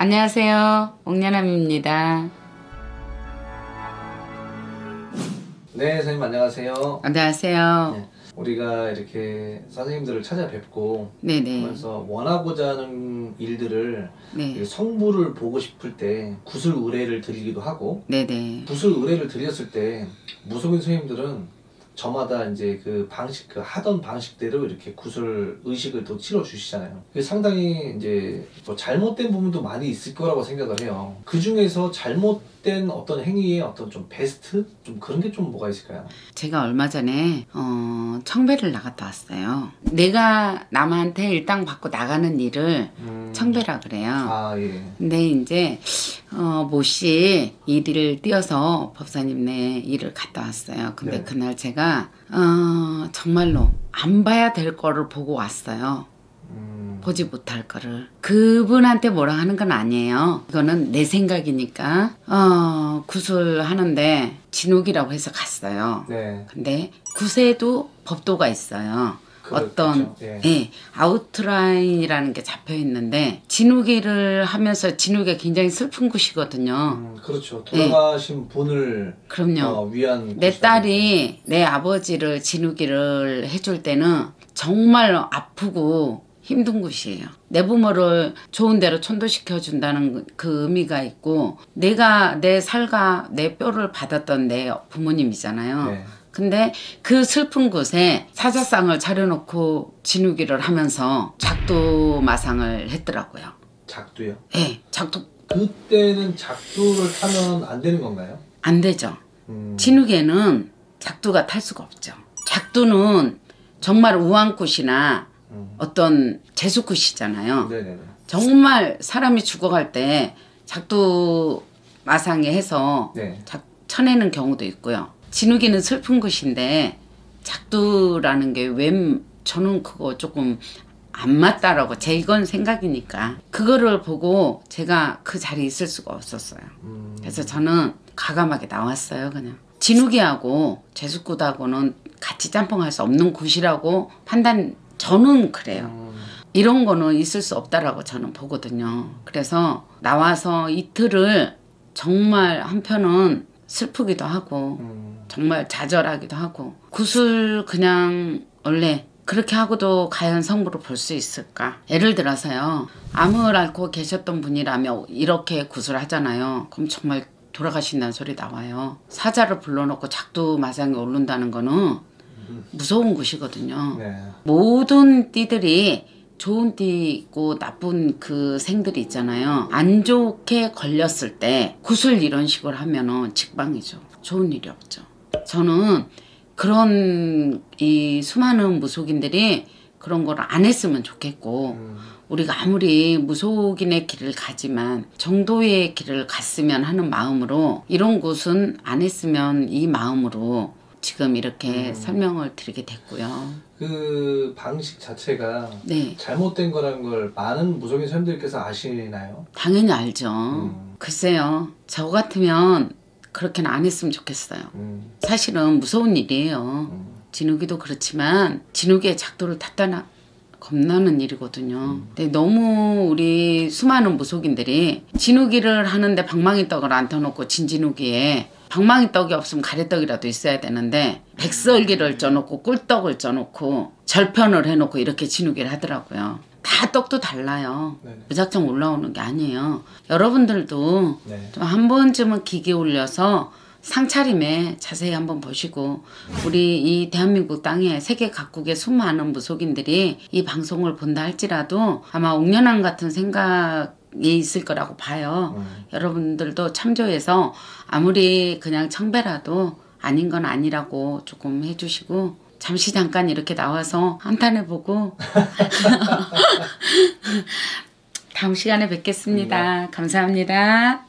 안녕하세요. 옥년함입니다. 네, 선생님 안녕하세요. 안녕하세요. 네, 우리가 이렇게 선생님들을 찾아뵙고 네네. 그래서 원하고자 하는 일들을 네. 성부를 보고 싶을 때 구슬 의뢰를 드리기도 하고 네네. 구슬 의뢰를 드렸을 때 무속인 선생님들은 저마다 이제 그 방식 그 하던 방식대로 이렇게 구슬 의식을 또 치러 주시잖아요. 그게 상당히 이제 뭐 잘못된 부분도 많이 있을 거라고 생각을 해요. 그 중에서 잘못된 어떤 행위의 어떤 좀 베스트 좀 그런 게 좀 뭐가 있을까요? 제가 얼마 전에 어, 청배를 나갔다 왔어요. 내가 남한테 일당 받고 나가는 일을 음. 청배라 그래요. 아 예. 근데 이제 어, 모씨 일을 뛰어서 법사님네 일을 갔다 왔어요. 근데 네. 그날 제가 어, 정말로 안 봐야 될 거를 보고 왔어요. 음. 보지 못할 거를 그분한테 뭐라 하는 건 아니에요. 이거는 내 생각이니까 어, 구슬하는데 진욱이라고 해서 갔어요. 네. 근데 구세도 법도가 있어요. 그- 어떤. 예. 예, 아웃라인이라는 게 잡혀 있는데 진욱이를 하면서 진욱이 굉장히 슬픈 곳이거든요. 음, 그렇죠. 돌아가신 분을 그럼요. 어, 위한 내. 딸이 내 아버지를 진욱이를 해줄 때는 정말 아프고 힘든 곳이에요. 내 부모를 좋은 대로 천도시켜 준다는 그 의미가 있고 내가 내 살과 내 뼈를 받았던 내 부모님이잖아요. 네. 근데 그 슬픈 곳에 사자상을 차려놓고 진우기를 하면서 작두 마상을 했더라고요. 작두요. 예, 작두 그때는 작두를 타면 안 되는 건가요? 안 되죠. 음. 진욱에는 작두가 탈 수가 없죠. 작두는 정말 우왕꽃이나 음. 어떤 제수꽃이잖아요. 네네네. 정말 사람이 죽어갈 때 작두 마상에 해서 네. 작, 쳐내는 경우도 있고요. 진욱이는 슬픈 것인데 작두라는 게왜 저는 그거 조금 안 맞다라고 제 이건 생각이니까 그거를 보고 제가 그 자리에 있을 수가 없었어요. 음. 그래서 저는 가감하게 나왔어요 그냥. 진욱이하고 제수굿하고는 같이 짬뽕할 수 없는 굿이라고 판단 저는 그래요. 음. 이런 거는 있을 수 없다라고 저는 보거든요. 그래서 나와서 이틀을 정말 한편은 슬프기도 하고 음. 정말 좌절하기도 하고 구슬 그냥 원래 그렇게 하고도 과연 성부를 볼 수 있을까? 예를 들어서요. 암을 앓고 계셨던 분이라면 이렇게 구슬 하잖아요. 그럼 정말 돌아가신다는 소리 나와요. 사자를 불러놓고 작두 마상에 오른다는 거는 무서운 곳이거든요. 네. 모든 띠들이 좋은 띠 있고 나쁜 그 생들이 있잖아요. 안 좋게 걸렸을 때 구슬 이런 식으로 하면은 직방이죠. 좋은 일이 없죠. 저는 그런 이 수많은 무속인들이 그런 걸 안 했으면 좋겠고 음. 우리가 아무리 무속인의 길을 가지만 정도의 길을 갔으면 하는 마음으로 이런 곳은 안 했으면 이 마음으로 지금 이렇게 설명을 드리게 됐고요. 그 방식 자체가 네. 잘못된 거라는 걸 많은 무속인 선생님들께서 아시나요? 당연히 알죠. 음. 글쎄요. 저 같으면 그렇게는 안 했으면 좋겠어요. 음. 사실은 무서운 일이에요. 음. 진욱이도 그렇지만 진욱이의 작도를 탔다나 겁나는 일이거든요. 근데 너무 우리 수많은 무속인들이 진욱이를 하는데 방망이 떡을 안 터놓고 진진욱이에 방망이 떡이 없으면 가래떡이라도 있어야 되는데 백설기를 쪄놓고 꿀떡을 쪄놓고 절편을 해놓고 이렇게 진욱이를 하더라고요. 다 떡도 달라요. 네네. 무작정 올라오는 게 아니에요. 여러분들도 네. 좀한 번쯤은 기계 올려서 상차림에 자세히 한번 보시고 우리 이 대한민국 땅에 세계 각국의 수많은 무속인들이 이 방송을 본다 할지라도 아마 옥년함 같은 생각이 있을 거라고 봐요. 음. 여러분들도 참조해서 아무리 그냥 청배라도 아닌 건 아니라고 조금 해주시고 잠시 잠깐 이렇게 나와서 한탄해보고 다음 시간에 뵙겠습니다. 감사합니다.